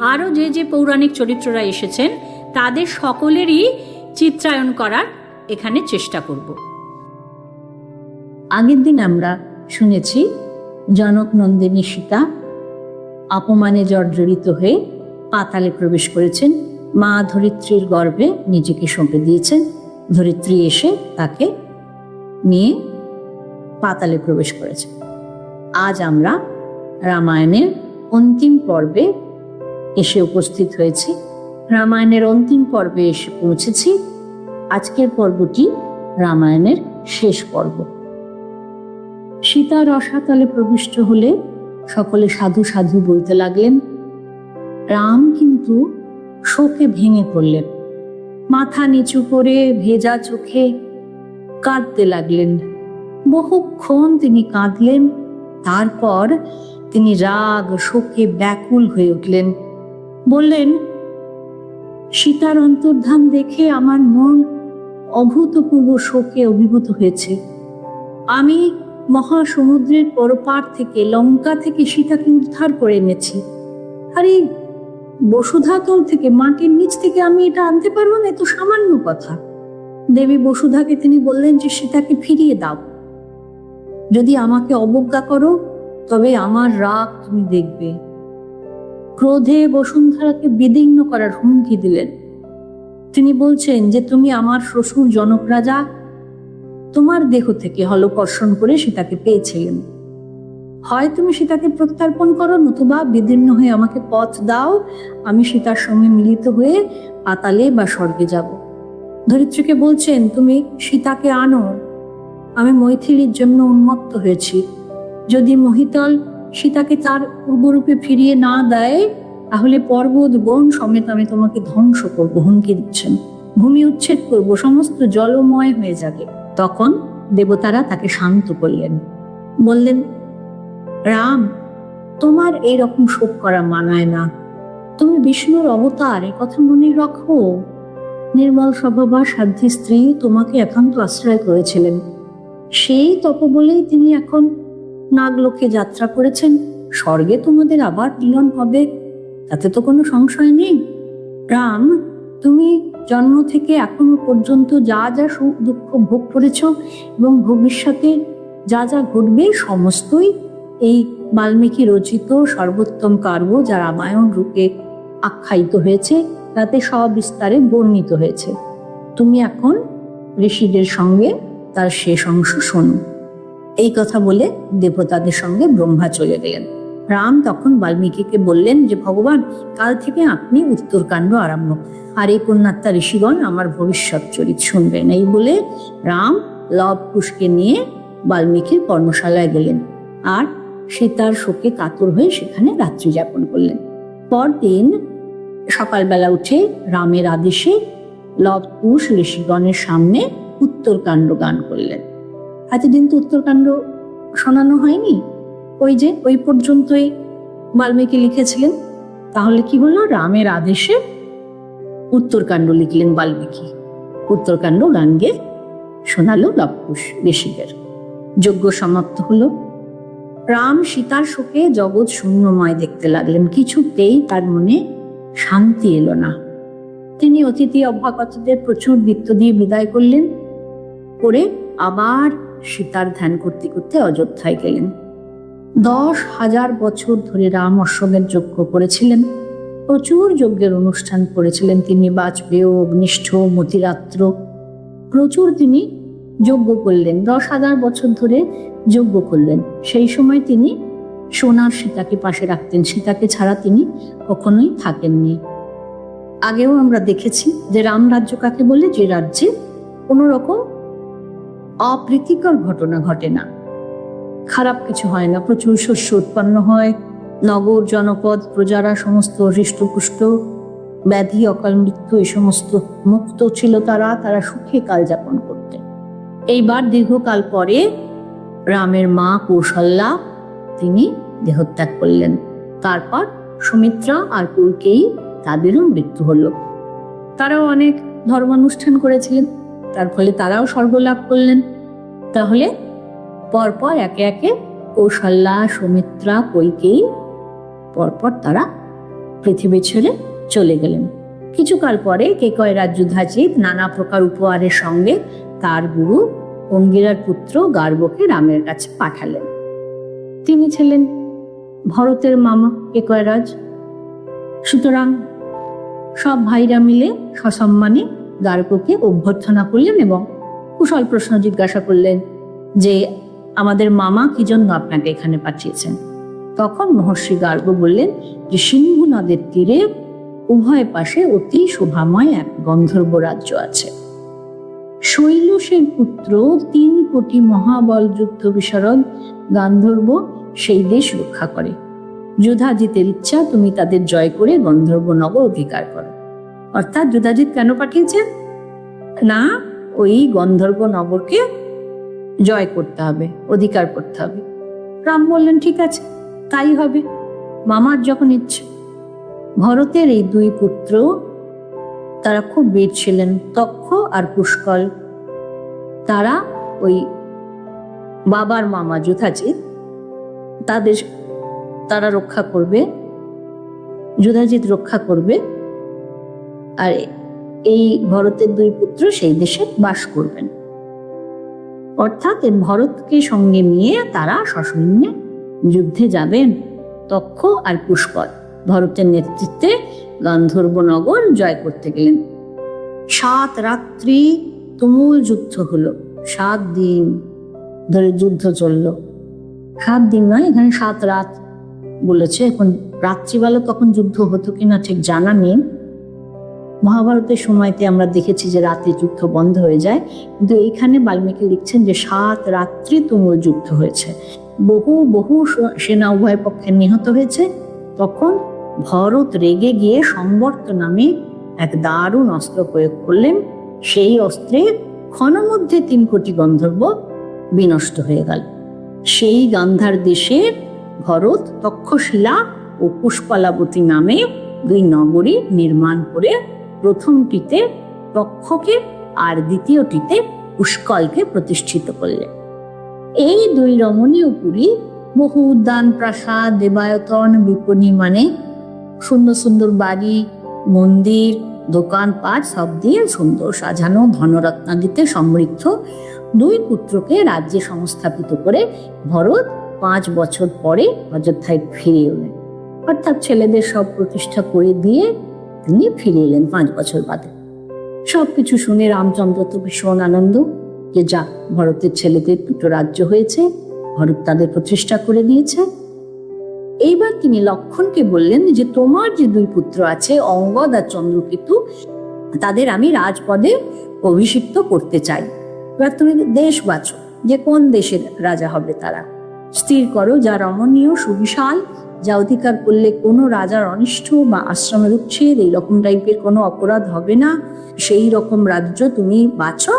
আরও যে যে পৌরাণিক চরিত্ররা এসেছেন, তাদের সকলেরই চিত্রায়ন করার এখানে চেষ্টা করব। আগের দিন আমরা শুনেছি, জনক নন্দিনী সীতা অপমানে জর্জরিত হয়ে পাতালে প্রবেশ করেছেন। মা ধরিত্রীর গর্ভে নিজেকে সঁপে দিয়েছেন। ধরিত্রী এসে তাকে নিয়ে পাতালে প্রবেশ করেছে। আজ আমরা রামায়ণের অন্তিম পর্বে এসে উপস্থিত হয়েছি। রামায়ণের অন্তিম পর্বে এসে পৌঁছেছি। আজকের পর্বটি রামায়ণের শেষ পর্ব। সীতা রসাতলে প্রবিষ্ট হলে সকলে সাধু সাধু বলতে লাগলেন, রাম কিন্তু শোকে ভেঙে পড়লেন। মাথা নিচু করে ভেজা চোখে কাঁদতে লাগলেন। বহুক্ষণ তিনি কাঁদলেন, তারপর তিনি রাগ, শোকে ব্যাকুল হয়ে উঠলেন। বললেন, সীতার অন্তর্ধান দেখে আমার মন অভূতপূর্ব শোকে অভিভূত হয়েছে। আমি মহাসমুদ্রের পরপার থেকে লঙ্কা থেকে সীতাকে উদ্ধার করে এনেছি। আর, বসুধাতল থেকে মাটির নিচ থেকে আমি এটা আনতে পারব না এত সামান্য কথা। দেবী বসুধাকে তিনি বললেন যে, সীতাকে ফিরিয়ে দাও। যদি আমাকে অবজ্ঞা করো, তবে আমার রাগ তুমি দেখবে। ক্রোধে বসুন্ধরাকে বিদীর্ণ করার হুমকি দিলেন। তিনি বলছেন যে, তুমি আমার শ্বশুর জনক রাজা। তোমার দেহ থেকে হলকর্ষণ করে সীতাকে পেয়েছিলেন। হয় তুমি সীতাকে প্রত্যার্পণ করো, নতুবা বিদীর্ণ হয়ে আমাকে পথ দাও। আমি সীতার সঙ্গে মিলিত হয়ে পাতালে বা স্বর্গে যাব। ধরিত্রীকে বলছেন, তুমি সীতাকে আনো। আমি মৈথিলীর জন্য উন্মত্ত হয়েছি। যদি মহিতল সীতাকে তার পূর্বরূপে ফিরিয়ে না দেয়, তাহলে পর্বত, বন সমেত আমি তোমাকে ধ্বংস করব, হুমকি দিচ্ছেন। ভূমি উচ্ছেদ করব, সমস্ত জলময় হয়ে যাবে। তখন দেবতারা তাকে শান্ত করলেন। বললেন, রাম, তোমার এই রকম শোক করা মানায় না। তুমি বিষ্ণুর অবতার, এ কথা মনে রাখো। নির্মল স্বভাবা সাধ্যী স্ত্রী তোমাকে একান্ত আশ্রয় করেছিলেন। সেই তপবলেই তিনি এখন নাগলোকে যাত্রা করেছেন, স্বর্গে তোমাদের আবার মিলন হবে। তাতে তো কোনো সংশয় নেই। রাম, তুমি জন্ম থেকে এখনও পর্যন্ত যা যা সুখ দুঃখ ভোগ করেছ এবং ভবিষ্যতে যা যা ঘটবে সমস্তই এই বাল্মীকি রচিত সর্বোত্তম কাব্য যা রামায়ণ রূপে আখ্যায়িত হয়েছে, তাতে সবিস্তারে বর্ণিত হয়েছে। তুমি এখন ঋষিদের সঙ্গে তার শেষ অংশ শোনো। এই কথা বলে দেবতাদের সঙ্গে ব্রহ্মা চলে গেলেন। রাম তখন বাল্মীকিকে বললেন যে, ভগবান, কাল থেকে আপনি উত্তরকাণ্ড আরম্ভ। আর এই পুণ্যাত্মা ঋষিগণ আমার ভবিষ্যৎ চরিত শুনবেন এই বলে রাম লব কুশকে নিয়ে বাল্মীকির কর্মশালায় গেলেন। আর সে তার শোকে কাতর হয়ে সেখানে রাত্রি যাপন করলেন। পরদিন সকালবেলা উঠে রামের আদেশে লব কুশ ঋষিগণের সামনে উত্তরকাণ্ড গান করলেন। এতদিন তো উত্তরকাণ্ড শোনানো হয়নি। ওই যে, ওই পর্যন্তই বাল্মীকি লিখেছিলেন। তাহলে কি হলো রামের আদেশে উত্তরকাণ্ড লিখলেন বাল্মীকি। উত্তরকাণ্ড গান গেয়ে শোনালো লবকুশ ঋষিদের। যজ্ঞ সমাপ্ত হলো। রাম সীতার শোকে জগৎ শূন্যময় দেখতে লাগলেন। কিছুতেই তার মনে শান্তি এলো না। তিনি অতিথি অভ্যাগতদের প্রচুর বৃত্ত দিয়ে বিদায় করলেন। করে আবার সীতার ধ্যান করতে করতে অযোধ্যায় গেলেন। দশ হাজার বছর ধরে রাম অশ্বমের যজ্ঞ করেছিলেন। প্রচুর যজ্ঞের অনুষ্ঠান করেছিলেন তিনি, বাজপেয়, অগ্নিষ্ঠ, মতিরাত্র। প্রচুর তিনি যজ্ঞ করলেন, দশ হাজার বছর ধরে যজ্ঞ করলেন। সেই সময় তিনি সোনার সীতাকে পাশে রাখতেন, সীতাকে ছাড়া তিনি কখনোই থাকেননি। আগেও আমরা দেখেছি যে রাম রাজ্য কাকে বলে? যে রাজ্যে কোনো রকম অপ্রীতিকর ঘটনা ঘটে না। খারাপ কিছু হয় না, প্রচুর শস্য উৎপন্ন হয়, নগর, জনপদ, প্রজারা, সমস্ত হৃষ্টপুষ্ট, ব্যাধি, অকাল মৃত্যু, এই সমস্ত মুক্ত ছিল তারা তারা সুখে কাল যাপন করতেন এইবার দীর্ঘকাল পরে রামের মা কৌশল্যা, তিনি দেহত্যাগ করলেন। তারপর সুমিত্রা আর কুলকেই তাদেরও মৃত্যু হলো। তারাও অনেক ধর্মানুষ্ঠান করেছিলেন। তার ফলে তারাও স্বর্গ লাভ করলেন। তাহলে পরপর একে একে কৌশল্যা, সুমিত্রা, কৈকেয়ী পরপর তারা পৃথিবী ছেড়ে চলে গেলেন। কিছুকাল পরে কেকয় রাজ্যধাজিত নানা প্রকার উপহারের সঙ্গে তার গুরু অঙ্গিরার পুত্র গার্বকে রামের কাছে পাঠালেন। তিনি ছিলেন ভরতের মামা কেকয়রাজ সুতরাং সব ভাইরা মিলে সসম্মানে গার্গকে অভ্যর্থনা করলেন এবং কুশল প্রশ্ন জিজ্ঞাসা করলেন যে, আমাদের মামা কি জন্য আপনাকে এখানে পাঠিয়েছেন? তখন মহর্ষি গার্গ বললেন, যে সিন্ধু নদের তীরে উভয় পাশে অতি শোভাময় এক গন্ধর্ব রাজ্য আছে। শৈলসের পুত্র তিন কোটি মহাবল যুদ্ধ বিশারদ গান্ধর্ব সেই দেশ রক্ষা করে। যোধা জিতের ইচ্ছা, তুমি তাদের জয় করে গন্ধর্ব নগর অধিকার করো। অর্থাৎ যুধাজিৎ কেন পাঠিয়েছেন? না, ওই গন্ধর্ব নগরকে জয় করতে হবে, অধিকার করতে হবে। রাম বললেন, ঠিক আছে, তাই হবে। মামার যখন ইচ্ছে। ভরতের এই দুই পুত্র, তারা খুব বীর ছিলেন, তক্ষ আর পুষ্কল। তারা ওই বাবার মামা যুধাজিৎ তাদের, তারা রক্ষা করবে যুধাজিৎ রক্ষা করবে। আর এই ভরতের দুই পুত্র সেই দেশে বাস করবেন। অর্থাৎ ভরতকে সঙ্গে নিয়ে তারা সসৈন্যে যুদ্ধে যাবেন। তক্ষ আর পুষ্কর ভরতের নেতৃত্বে গান্ধর্বনগর জয় করতে গেলেন। সাত রাত্রি তুমুল যুদ্ধ হলো। সাত দিন ধরে যুদ্ধ চলল। সাত দিন নয়, এখানে সাত রাত বলেছে। এখন রাত্রিবেলা তখন যুদ্ধ হতো কিনা ঠিক জানা নেই। মহাভারতের সময়তে আমরা দেখেছি যে রাত্রি যুদ্ধ বন্ধ হয়ে যায়, কিন্তু এইখানে বাল্মীকি লিখছেন যে সাত রাত্রি তুমুল যুদ্ধ হয়েছে। বহু বহু সেনা উভয় পক্ষে নিহত হয়েছে। তখন ভরত রেগে গিয়ে সম্বর্ত নামে এক দারুণ অস্ত্র প্রয়োগ করলেন। সেই অস্ত্রে ক্ষণমধ্যে তিন কোটি গন্ধর্ব বিনষ্ট হয়ে গেল। সেই গান্ধার দেশে ভরত তক্ষশিলা ও পুষ্পালাবতী নামে দুই নগরী নির্মাণ করে প্রথমটিতে তক্ষকে আর দ্বিতীয়টিতে পুষ্কলকে প্রতিষ্ঠিত করলেন। এই দুই রমণীয় পুরী বহু উদ্যান প্রাসাদ, দেবায়তন, বিপণী মানে সুন্দর সুন্দর বাড়ি, মন্দির, দোকানপাট সব দিয়ে সুন্দর সাজানো ধনরত্নাদিতে সমৃদ্ধ। দুই পুত্রকে রাজ্যে সংস্থাপিত করে ভরত পাঁচ বছর পরে অযোধ্যায় ফিরে এলেন। অর্থাৎ ছেলেদের সব প্রতিষ্ঠা করে দিয়ে তিনি ফিরে এলেন পাঁচ বছর বাদে। সবকিছু শুনে রামচন্দ্র তো ভীষণ আনন্দ যে যা ভরতের ছেলেদের দুটো রাজ্য হয়েছে, ভরত তাদের প্রতিষ্ঠা করে দিয়েছে। এইবার তিনি লক্ষণকে বললেন যে তোমার যে দুই পুত্র আছে, অঙ্গদ আর চন্দ্রকেতু, তাদের আমি রাজপদে অভিষিক্ত করতে চাই। এবার তুমি দেশ বাছো যে কোন দেশের রাজা হবে তারা? স্থির করো যা রমণীয় সুবিশাল যা অধিকার করলে কোনো রাজার অনিষ্ট বা আশ্রমের উচ্ছেদ এইরকম টাইপের কোনো অপরাধ হবে না। সেই রকম রাজ্য তুমি বাছো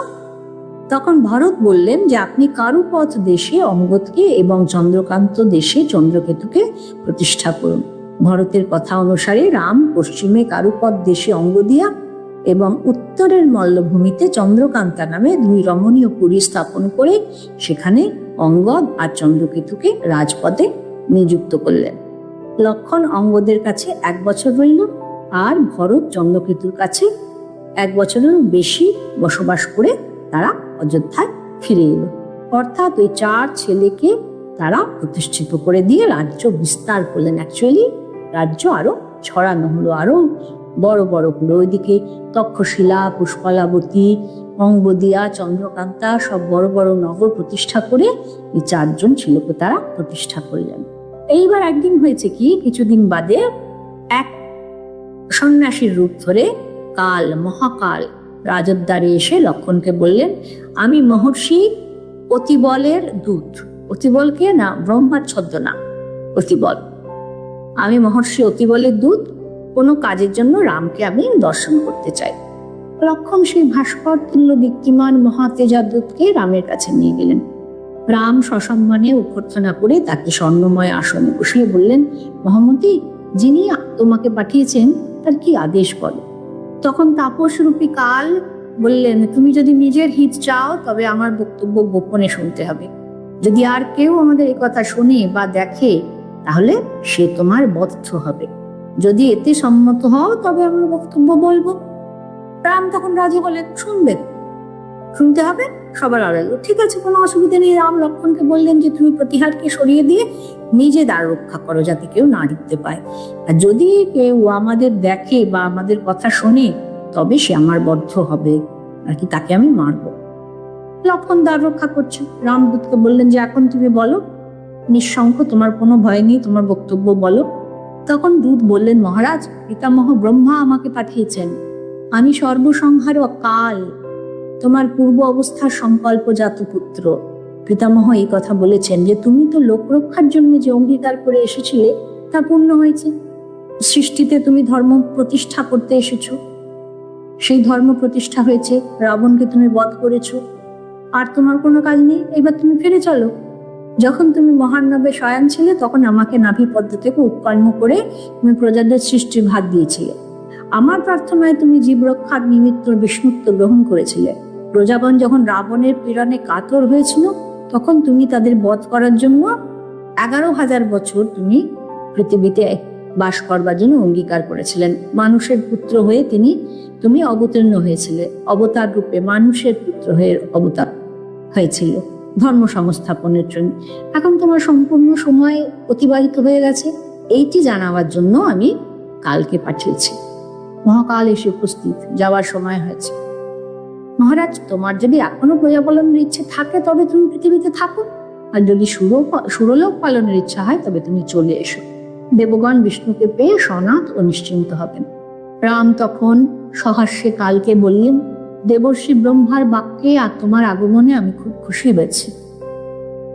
তখন ভরত বললেন যে আপনি কারুপথ দেশে অঙ্গদকে এবং চন্দ্রকান্ত দেশে চন্দ্রকেতুকে প্রতিষ্ঠা করুন। ভরতের কথা অনুসারে রাম পশ্চিমে কারুপথ দেশে অঙ্গদিয়া এবং উত্তরের মল্লভূমিতে চন্দ্রকান্তা নামে দুই রমণীয় পুরী স্থাপন করে সেখানে অঙ্গদ আর চন্দ্রকেতুকে রাজপদে নিযুক্ত করলেন। লক্ষণ অঙ্গদের কাছে এক বছর রইল, আর ভরত চন্দ্রকেতুর কাছে এক বছরেরও বেশি বসবাস করে তারা অযোধ্যায় ফিরে এলো। অর্থাৎ ওই চার ছেলেকে তারা প্রতিষ্ঠিত করে দিয়ে রাজ্য বিস্তার করলেন অ্যাকচুয়ালি রাজ্য আরও ছড়ানো হলো, আরও বড় বড় হলো ওইদিকে তক্ষশিলা, পুষ্পলাবতী, অঙ্গদিয়া, চন্দ্রকান্তা সব বড় বড় নগর প্রতিষ্ঠা করে এই চারজন ছিলকে তারা প্রতিষ্ঠা করলেন। এইবার একদিন হয়েছে কি, কিছুদিন বাদে এক সন্ন্যাসীর রূপ ধরে কাল, মহাকাল রাজদ্বারে এসে লক্ষণকে বললেন, আমি মহর্ষি অতিবলের দূত। অতিবলকে না, ব্রহ্মার ছদ্মনাম, অতিবল। আমি মহর্ষি অতিবলের দূত, কোনো কাজের জন্য রামকে আমি দর্শন করতে চাই। লক্ষণ সেই ভাস্কর তুল্য দীপ্তিমান মহাতেজাদূতকে রামের কাছে নিয়ে গেলেন। রাম সসম্মানে অভ্যর্থনা করে তাকে স্বর্ণময় আসনে বসিয়ে বললেন, মহামতি, যিনি তোমাকে পাঠিয়েছেন, তার কি আদেশ বলো? তখন তাপস রূপী কাল বললেন, তুমি যদি নিজের হিত চাও, তবে আমার বক্তব্য গোপনে শুনতে হবে। যদি আর কেউ আমাদের কথা শোনে বা দেখে, তাহলে সে তোমার বদ্ধ হবে। যদি এতে সম্মত হও, তবে আমার বক্তব্য বলব। রাম তখন রাজি হলেন, শুনবেন। শুনতে হবে, সবার আড়ালো। ঠিক আছে, কোনো অসুবিধা নেই। রাম লক্ষণকে বললেন যে, তুমি প্রতিহারকে সরিয়ে দিয়ে নিজে দ্বার রক্ষা করো যাতে কেউ না দেখতে পায়। আর যদি কেউ আমাদের দেখে বা আমাদের কথা শোনে, তবে সে আমার বদ্ধ হবে। আর কি, তাকে আমি মারবো। লক্ষণ দ্বার রক্ষা করছে। রামদূতকে বললেন যে, এখন তুমি বলো নিঃশঙ্ক তোমার কোনো ভয় নেই, তোমার বক্তব্য বলো। তখন দূত বললেন, মহারাজ, পিতামহ ব্রহ্মা আমাকে পাঠিয়েছেন। আমি সর্বসংহার কাল তোমার পূর্ব অবস্থার সংকল্পজাত পুত্র পিতামহ এই কথা বলেছেন যে, তুমি তো লোকরক্ষার জন্য যে অঙ্গীকার করে এসেছিলে, তা পূর্ণ হয়েছে। সৃষ্টিতে তুমি ধর্ম প্রতিষ্ঠা করতে এসেছ। সেই ধর্ম প্রতিষ্ঠা হয়েছে, রাবণকে তুমি বধ করেছ। আর তোমার কোনো কাজ নেই, এবার তুমি ফিরে চলো। যখন তুমি মহানবে শয়ান ছিলে, তখন আমাকে নাভি পদ্ম থেকে উৎকর্ম করে তুমি প্রজাদের সৃষ্টির ভাগ দিয়েছিলে। আমার প্রার্থনায় তুমি জীবরক্ষার নিমিত্ত বিষ্ণুত্ব গ্রহণ করেছিলে। প্রজাগণ যখন রাবণের পীড়নে কাতর হয়েছিল, তখন তুমি তাদের বধ করার জন্য এগারো হাজার বছর তুমি পৃথিবীতে বাস করবার জন্য অঙ্গীকার করেছিলেন। মানুষের পুত্র হয়ে তিনি, তুমি অবতীর্ণ হয়েছিলে। অবতার রূপে মানুষের পুত্র হয়ে অবতার হয়েছিল। ধর্ম সংস্থাপনের জন্য। এখন তোমার সম্পূর্ণ সময় অতিবাহিত হয়ে গেছে। এইটি জানাবার জন্য আমি কালকে পাঠিয়েছি। মহাকাল এসে উপস্থিত। যাওয়ার সময় হয়েছে। মহারাজ, তোমার যদি এখনও প্রজা পালনের ইচ্ছে থাকে, তবে তুমি পৃথিবীতে থাকো। আর যদি সুর সুরলোক পালনের ইচ্ছা হয়, তবে তুমি চলে এসো। দেবগণ বিষ্ণুকে পেয়ে সনাথ ও নিশ্চিন্ত হবেন। রাম তখন সহাস্যে কালকে বললেন, দেবর্ষি ব্রহ্মার বাক্যে আর তোমার আগমনে আমি খুব খুশি হয়েছি।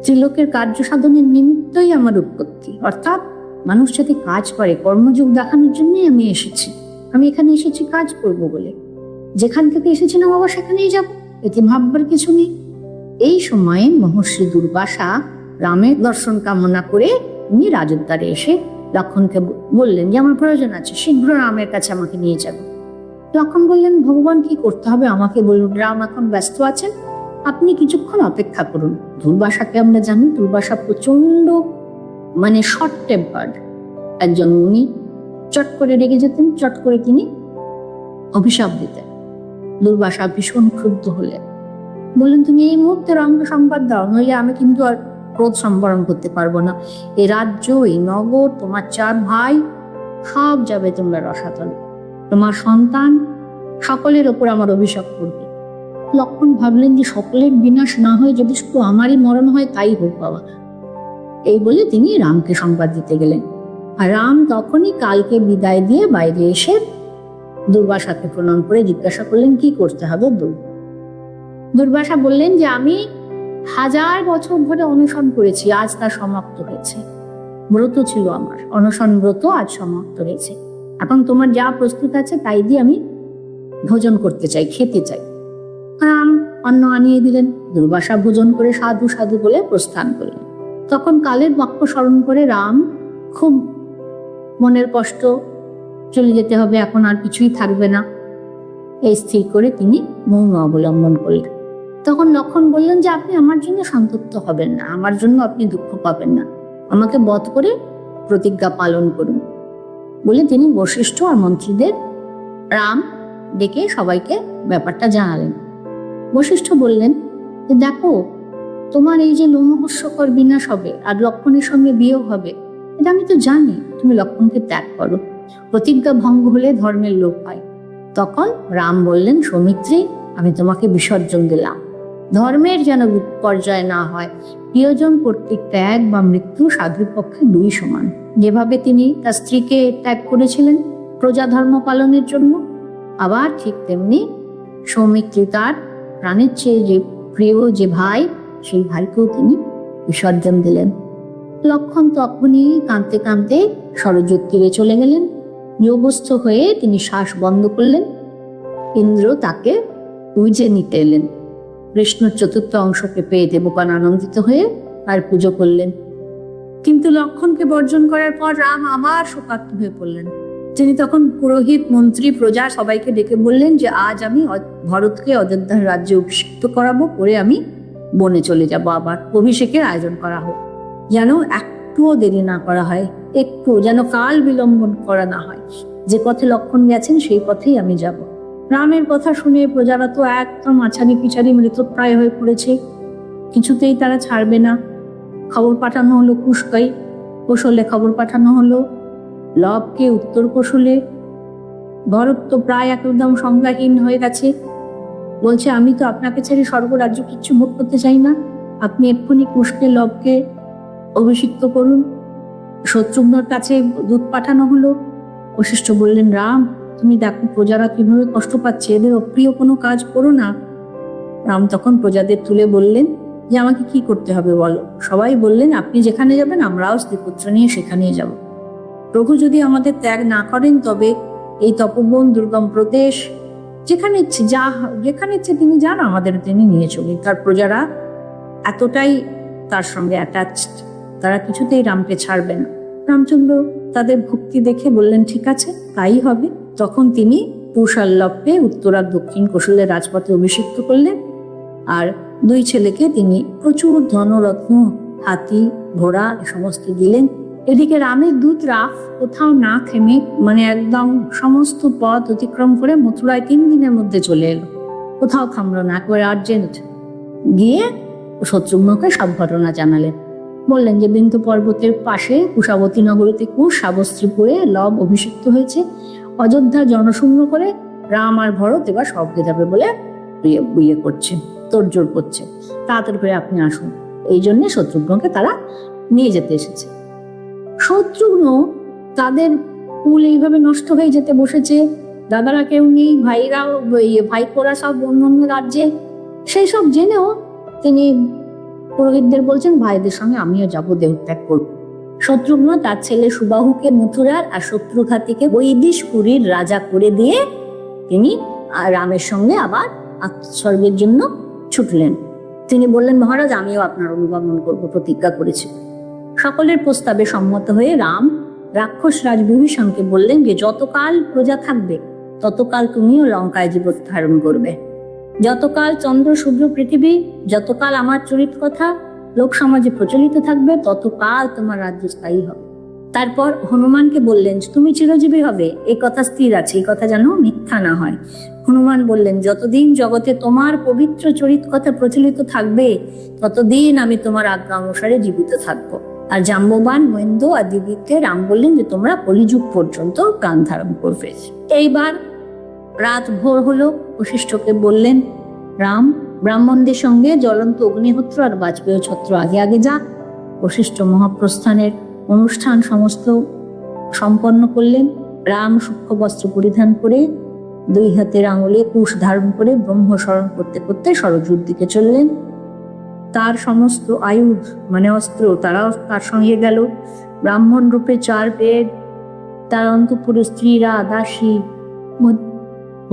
ত্রিলোকের কার্য সাধনের নিমিত্তই আমার উৎপত্তি। অর্থাৎ মানুষ যাতে কাজ করে, কর্মযোগ দেখানোর জন্যই আমি এসেছি। আমি এখানে এসেছি কাজ করব বলে। যেখান থেকে এসেছিলাম আবার সেখানেই যাব, এতে ভাববার কিছু নেই। এই সময়ে মহর্ষি দুর্বাসা রামের দর্শন কামনা করে উনি রাজদ্বারে এসে লক্ষণকে বললেন যে, আমার প্রয়োজন আছে, শীঘ্র রামের কাছে আমাকে নিয়ে যাব। লক্ষণ বললেন, ভগবান কি করতে হবে আমাকে বলুন, রাম এখন ব্যস্ত আছেন, আপনি কিছুক্ষণ অপেক্ষা করুন। দুর্বাসাকে আমরা জানি, দুর্বাসা প্রচণ্ড মানে শর্ট টেম্পার্ড একজন উনি চট করে রেগে যেতেন, চট করে তিনি অভিশাপ দিতেন। দুর্বাসা ভীষণ ক্ষুব্ধ হলেন বললেন, তুমি এই মুহূর্তে রঙ্গ সংবাদ দাও, নইলে আমি কিন্তু আর ক্রোধ সম্বরণ করতে পারব না। এই রাজ্য, এই নগর, তোমার চার ভাই, সব যাবে তোমরা রসাতল। তোমার সন্তান, সকলের ওপর আমার অভিশাপ করবে লক্ষণ ভাবলেন যে সকলের বিনাশ না হয় যদি শুধু আমারই মরণ হয়, তাই হোক বাবা। এই বলে তিনি রামকে সংবাদ দিতে গেলেন। আর রাম তখনই কালকে বিদায় দিয়ে বাইরে এসে দুর্বাসাকে প্রণাম করে জিজ্ঞাসা করলেন, কি করতে হবে? দুর্বাসা বললেন যে, আমি হাজার বছর ধরে অনশন করেছি, আজ তা সমাপ্ত হয়েছে। ব্রত ছিল আমার, অনশন ব্রত আজ সমাপ্ত হয়েছে। এখন তোমার যা প্রস্তুত আছে, তাই দিয়ে আমি ভোজন করতে চাই, খেতে চাই। রাম অন্ন আনিয়ে দিলেন। দুর্বাসা ভোজন করে সাধু সাধু বলে প্রস্থান করলেন। তখন কালের বাক্য স্মরণ করে রাম খুব মনের কষ্ট চলে যেতে হবে, এখন আর কিছুই থাকবে না। এই স্থির করে তিনি মৌন অবলম্বন করলেন। তখন লক্ষণ বললেন যে, আপনি আমার জন্য সন্তুপ্ত হবেন না, আমার জন্য আপনি দুঃখ পাবেন না। আমাকে বধ করে প্রতিজ্ঞা পালন করুন। বলে তিনি বশিষ্ঠ আর মন্ত্রীদের রাম ডেকে সবাইকে ব্যাপারটা জানালেন। বশিষ্ঠ বললেন যে দেখো, তোমার এই যে লোমহস্যকর বিনাশ হবে আর লক্ষণের সঙ্গে বিয়োগ হবে, এটা আমি তো জানি, তুমি লক্ষণকে ত্যাগ করো। প্রতিজ্ঞা ভঙ্গ হলে ধর্মের লোপ পায় তখন রাম বললেন, সৌমিত্রী, আমি তোমাকে বিসর্জন দিলাম। ধর্মের যেন বিপর্যয় না হয়, প্রিয়জন কর্তৃক ত্যাগ বা মৃত্যু সাধুর পক্ষে দুই সমান। যেভাবে তিনি তার স্ত্রীকে ত্যাগ করেছিলেন প্রজা ধর্ম পালনের জন্য, আবার ঠিক তেমনি সৌমিত্রী তার প্রাণের চেয়ে যে প্রিয় যে ভাই, সেই ভাইকেও তিনি বিসর্জন দিলেন। লক্ষণ তখনই কাঁদতে কাঁদতে সরযুগ তীরে চলে গেলেন। যোগস্থ হয়ে তিনি শ্বাস বন্ধ করলেন। ইন্দ্র তাকে পুজে নিতে এলেন। কৃষ্ণর চতুর্থ অংশকে পেয়ে দেবপান আনন্দিত হয়ে তার পুজো করলেন। কিন্তু লক্ষণকে বর্জন করার পর রাম আবার শোকার্ত হয়ে পড়লেন। তিনি তখন পুরোহিত, মন্ত্রী, প্রজা সবাইকে ডেকে বললেন যে, আজ আমি ভরতকে অযোধ্যার রাজ্যে অভিষিক্ত করাবো, করে আমি বনে চলে যাব আবার। অভিষেকের আয়োজন করা হোক। যেন একটুও দেরি না করা হয় একটু যেন কাল বিলম্বন করা না হয়। যে পথে লক্ষণ গেছেন, সেই পথেই আমি যাব। রামের কথা শুনে প্রজারা তো একদম আছাড়ি পিছাড়ি মৃতপ্রায় হয়ে পড়েছে। কিছুতেই তারা ছাড়বে না। খবর পাঠানো হলো কুশকাই। কৌশলে খবর পাঠানো হলো লবকে উত্তর কৌশলে। ভরত তো প্রায় একদম সংজ্ঞাহীন হয়ে গেছে। বলছে, আমি তো আপনাকে ছেড়ে স্বর্গরাজ্য কিচ্ছু ভোগ করতে চাই না। আপনি এক্ষুনি কুশকে লবকে অভিষিক্ত করুন। শত্রুঘ্নর কাছে দূত পাঠানো হলো। বশিষ্ঠ বললেন, রাম, তুমি দেখো, প্রজারা কীভাবে কষ্ট পাচ্ছে। এদের অপ্রিয় কোনো কাজ করো না। রাম তখন প্রজাদের তুলে বললেন, যে আমাকে কি করতে হবে বলো? সবাই বললেন, আপনি যেখানে যাবেন, আমরাও স্ত্রীপুত্র নিয়ে সেখানেই যাব। প্রভু যদি আমাদের ত্যাগ না করেন, তবে এই তপবন দুর্গম প্রদেশ, যেখানে ইচ্ছে যা, যেখানে ইচ্ছে তিনি যান, আমাদের তিনি নিয়ে চলে তার প্রজারা এতটাই তার সঙ্গে অ্যাটাচড তারা কিছুতেই রামকে ছাড়বে না। রামচন্দ্র তাদের ভক্তি দেখে বললেন, ঠিক আছে, তাই হবে। তখন তিনি পুষাল্লভকে উত্তর আর দক্ষিণ কৌশলের রাজপথে অভিষিক্ত করলেন আর দুই ছেলেকে তিনি প্রচুর ধনরত্ন, হাতি, ঘোড়া সমস্ত দিলেন। এদিকে রামের দূত রাফ কোথাও না থেমে মানে একদম সমস্ত পথ অতিক্রম করে মথুরায় তিন দিনের মধ্যে চলে এলো। কোথাও থামলো না, একবার আর্জেন্ট গিয়ে শত্রুঘ্নকে সব ঘটনা জানালেন। বললেন যে বিন্দু পর্বতের পাশে কুশাবতী নগরীতে কুশ সাবস্ত্রীপুরে লব অভিষিক্ত হয়েছে। অযোধ্যা জনশূন্য করে রাম আর ভরত এবার স্বর্গে যাবে বলে বিয়ে করছে, তোড়জোড় করছে। তাড়াতাড়ি করে আপনি আসুন। এই জন্যে শত্রুঘ্নকে তারা নিয়ে যেতে এসেছে। শত্রুঘ্ন তাদের কুল এইভাবে নষ্ট হয়ে যেতে বসেছে। দাদারা কেউ নেই, ভাইরাও ইয়ে ভাইপোরা সব অন্য অন্য রাজ্যে। সেই সব জেনেও তিনি পুরোহিতদের বলছেন, ভাইদের সঙ্গে আমিও যাব দেহত্যাগ করব। শত্রুঘ্ন তার ছেলে সুবাহুকে মথুরার আর শত্রুঘাতীকে বৈদিশপুরীর রাজা করে দিয়ে তিনি রামের সঙ্গে আবার আত্মস্বর্গের জন্য ছুটলেন। তিনি বললেন, মহারাজ, আমিও আপনার অনুগমন করব, প্রতিজ্ঞা করেছি। সকলের প্রস্তাবে সম্মত হয়ে রাম রাক্ষস রাজ বিভীষণকে বললেন যে, যতকাল প্রজা থাকবে, ততকাল তুমিও লঙ্কায় জীবন ধারণ করবে। যতকাল চন্দ্র শুভ্র পৃথিবী, যতকাল আমার চরিত কথা লোক সমাজে প্রচলিত থাকবে, ততকাল তোমার রাজ্য স্থায়ী হবে। তারপর হনুমানকে বললেন, তুমি চিরজীবী হবে। এই কথা স্থির আছে। এই কথা যেন মিথ্যা না হয়। হনুমান বললেন, যতদিন জগতে তোমার পবিত্র চরিত কথা প্রচলিত থাকবে, ততদিন আমি তোমার আজ্ঞা অনুসারে জীবিত থাকব। আর জাম্ববান মহেন্দ্র আর দিদিকে রাম বললেন যে, তোমরা কলিযুগ পর্যন্ত প্রাণ ধারণ করবে। এইবার রাত ভোর হলো, বশিষ্ঠকে বললেন, রাম, ব্রাহ্মণদের সঙ্গে জ্বলন্ত অগ্নিহোত্র আর বাজপেয় ছত্র আগে আগে যা। বশিষ্ঠ মহাপ্রস্থানের অনুষ্ঠান সমস্ত সম্পন্ন করলেন। রাম সূক্ষ্ম বস্ত্র পরিধান করে, দুই হাতের আঙুলে কুশ ধারণ করে ব্রহ্ম স্মরণ করতে করতে সরযুর দিকে চললেন। তার সমস্ত আয়ুধ মানে অস্ত্র তারাও তার সঙ্গে গেল। ব্রাহ্মণ রূপে চার বেদ, তার অন্তপুরে স্ত্রীরা দাসী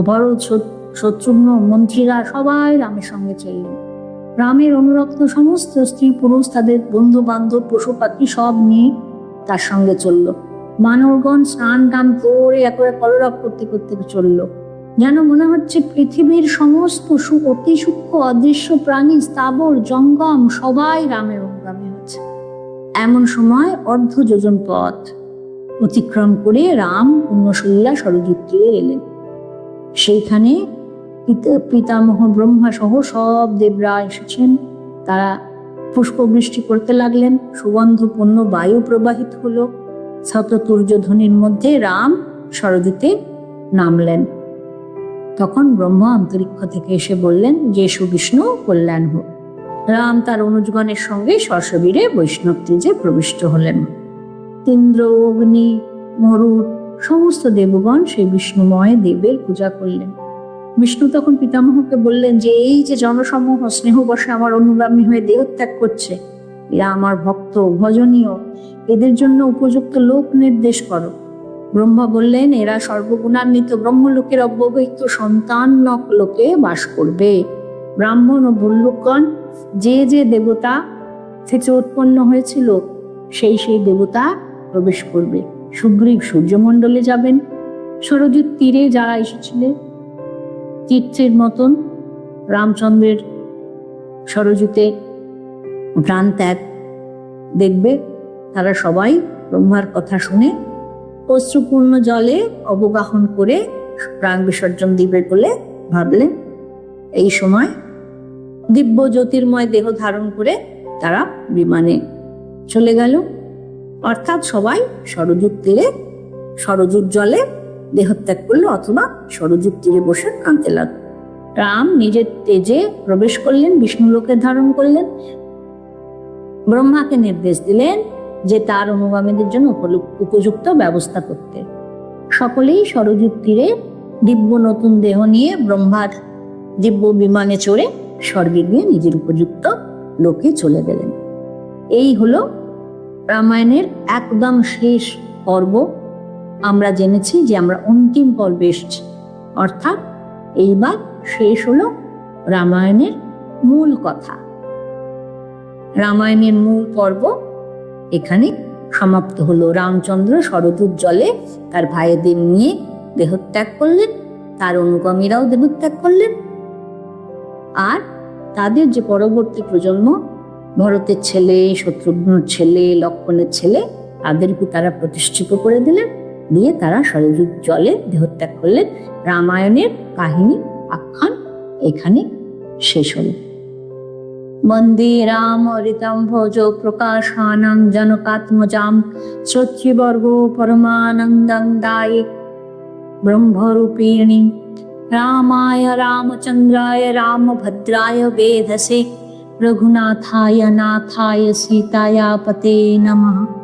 ভরত শত- শত্রুঘ্ন, মন্ত্রীরা সবাই রামের সঙ্গে চললেন রামের অনুরক্ত সমস্ত স্ত্রী, পুরুষ, তাদের বন্ধু বান্ধব পশু পাখি সব নিয়ে তার সঙ্গে চলল। মানবগণ স্নান টান করে একবারে কলরব করতে করতে চলল। যেন মনে হচ্ছে পৃথিবীর সমস্ত অতি সূক্ষ্ম, অদৃশ্য প্রাণী, স্থাবর, জঙ্গম সবাই রামের অনুগামী হচ্ছে। এমন সময় অর্ধ যোজন পথ অতিক্রম করে রাম পুণ্যশৈলা সরযুক্তিরে এলেন। সেইখানে পিতা- পিতামহ ব্রহ্মা সহ সব দেবরা এসেছেন। তারা পুষ্পবৃষ্টি করতে লাগলেন। সুগন্ধপূর্ণ বায়ু প্রবাহিত হলো। শততুর্যধ্বনির মধ্যে রাম সরদিতে নামলেন। তখন ব্রহ্মা অন্তরিক্ষ থেকে এসে বললেন, যে সুবিষ্ণু কল্যাণ হোক। রাম তার অনুজগণের সঙ্গে সশবীরে বৈষ্ণব ত্রিজে প্রবিষ্ট হলেন। ইন্দ্র অগ্নি, মরুর সমস্ত দেবগণ সেই বিষ্ণুময় দেবের পূজা করলেন। বিষ্ণু তখন পিতামহকে বললেন যে, এই যে জনসমূহ স্নেহ বসে আমার অনুগামী হয়ে দেহত্যাগ করছে, এরা আমার ভক্ত, ভজনীয়, এদের জন্য উপযুক্ত লোক নির্দেশ করো। ব্রহ্মা বললেন, এরা সর্বগুণান্বিত ব্রহ্মলোকের অব্যবহিত সন্তান লোকে বাস করবে। ব্রাহ্মণ ও ভল্লুকগণ, যে যে দেবতা থেকে উৎপন্ন হয়েছিল, সেই সেই দেবতা প্রবেশ করবে। সুগ্রীব সূর্যমণ্ডলে যাবেন। সরযুর তীরে যারা এসেছিলেন তীর্থের মতন রামচন্দ্রের সরযুতে প্রাণ ত্যাগ। দেখবে তারা সবাই ব্রহ্মার কথা শুনে অশ্রুপূর্ণ জলে অবগাহন করে প্রাণ বিসর্জন দিবে বলে ভাবলেন। এই সময় দিব্য জ্যোতির্ময় দেহ ধারণ করে তারা বিমানে চলে গেল। অর্থাৎ সবাই সরযুগ তীরে সরযুগ জলে দেহত্যাগ করল অথবা সরযুগ তীরে বসে কাঁদতে লাগল। রাম নিজের তেজে প্রবেশ করলেন, বিষ্ণুলোকে ধারণ করলেন। ব্রহ্মাকে নির্দেশ দিলেন যে তার অনুগামীদের জন্য উপযুক্ত ব্যবস্থা করতে। সকলেই সরযুগ তীরে দিব্য নতুন দেহ নিয়ে ব্রহ্মার দিব্য বিমানে চড়ে স্বর্গে গিয়ে নিজের উপযুক্ত লোকে চলে গেলেন। এই হলো রামায়ণের একদম শেষ পর্ব আমরা জেনেছি যে আমরা অন্তিম পর্বে এসেছি। অর্থাৎ এইবার শেষ হলো রামায়ণের মূল কথা। রামায়ণের মূল পর্ব এখানে সমাপ্ত হলো। রামচন্দ্র শরদূত জলে তার ভাইদের নিয়ে দেহত্যাগ করলেন, তার অনুগামীরাও দেহত্যাগ করলেন। আর তাদের যে পরবর্তী প্রজন্ম ভরতের ছেলে, শত্রুঘ্নর ছেলে, লক্ষণের ছেলে, তাদেরকে তারা প্রতিষ্ঠিত করে দিলেন। দিয়ে তারা সরযুগ জলে দেহত্যাগ করলেন। রামায়ণের কাহিনী, আখ্যান এখানে শেষ হলো। বন্দে রাম ঋতম ভোজ প্রকাশানং জনকাত্মজাম শ্রোতৃবর্গ পরমানন্দং দায়ে ব্রহ্মরূপিণী। রামায় রামচন্দ্রায় রামভদ্রায় বেধসে। रघुनाथाय नाथाय सीताया पते नमः।